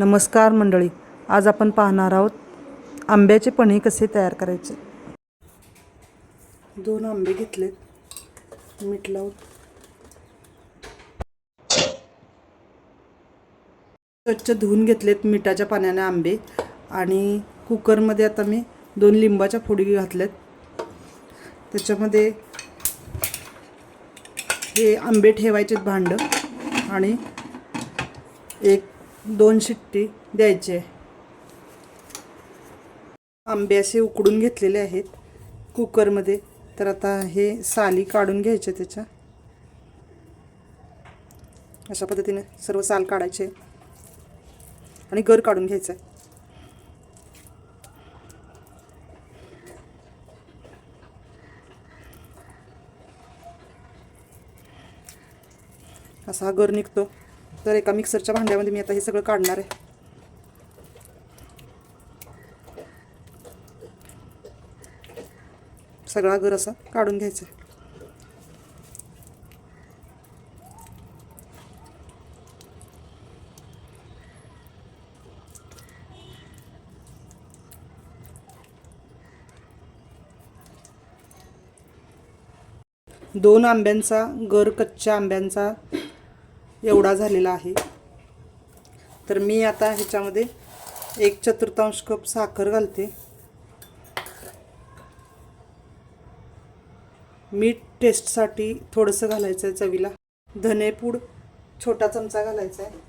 नमस्कार मंडळी आज आपण पाहणार आहोत आंब्याचे पन्हे कसे तयार करायचे. दोन आंबे घेतलेत. मीठ लावून. स्वच्छ धुवून घेतलेत मिठाच्या पाण्याने आंबे आणि कुकरमध्ये आता मी दोन लिंबाच्या फोडी घातल्यात. त्याच्यामध्ये हे आंबे ठेवायचे भांडं आणि एक दोन शिट्टी द्यायचे आंबे असे उकडून घेतलेले आहेत कुकरमध्ये. तर आता हे साली काढून घ्यायचे त्याच्या. अशा पद्धतीने सर्व साल काढायचे. आणि गर काढून घ्यायचं आहे. असा हा गर निघतो. तर एका मिक्सरच्या भांड्यामध्ये मी आता हे सगळं काढणार आहे. सगळा गर असा काढून घ्यायचा दोन आंब्यांचा गर कच्च्या आंब्यांचा एवढा झालेला आहे. तर मी आता ह्याच्यामध्ये एक चतुर्थांश कप साखर घालते. मीठ टेस्टसाठी थोडंसं घालायचं आहे चवीला. धनेपूड छोटा चमचा घालायचा आहे.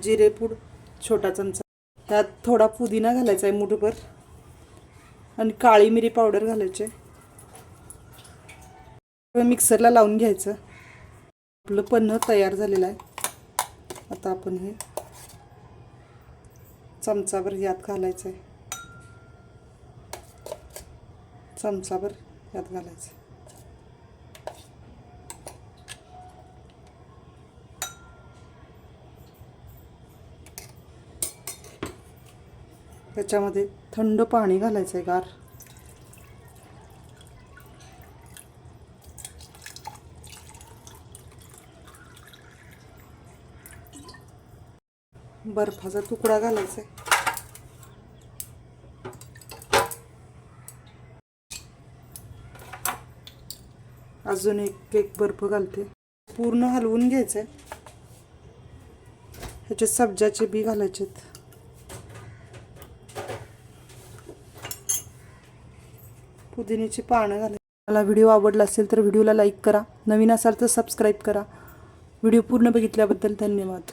जिरेपूड छोटा चमचा. त्यात थोडा पुदिना घालायचा आहे मुठभर. आणि काळी मिरी पावडर घालायची आहे. मिक्सरला लावून घ्यायचं. आपलं पन्ह तयार झालेलं आहे. आता आपण हे चमचाभर यात घालायचं आहे चमचाभर यात घालायचं त्याच्यामध्ये थंड पाणी घालायचं आहे गार. बर्फाचा तुकडा घालायचा आहे. अजून एक एक बर्फ घालते. पूर्ण हलवून घ्यायचं आहे ह्याच्यात सब्जाचे बी घालायचे पुदिन्याची पानं घालायची. मला व्हिडिओ आवडला असेल तर व्हिडिओला लाईक करा. नवीन असाल तर सबस्क्राईब करा. व्हिडिओ पूर्ण बघितल्याबद्दल धन्यवाद.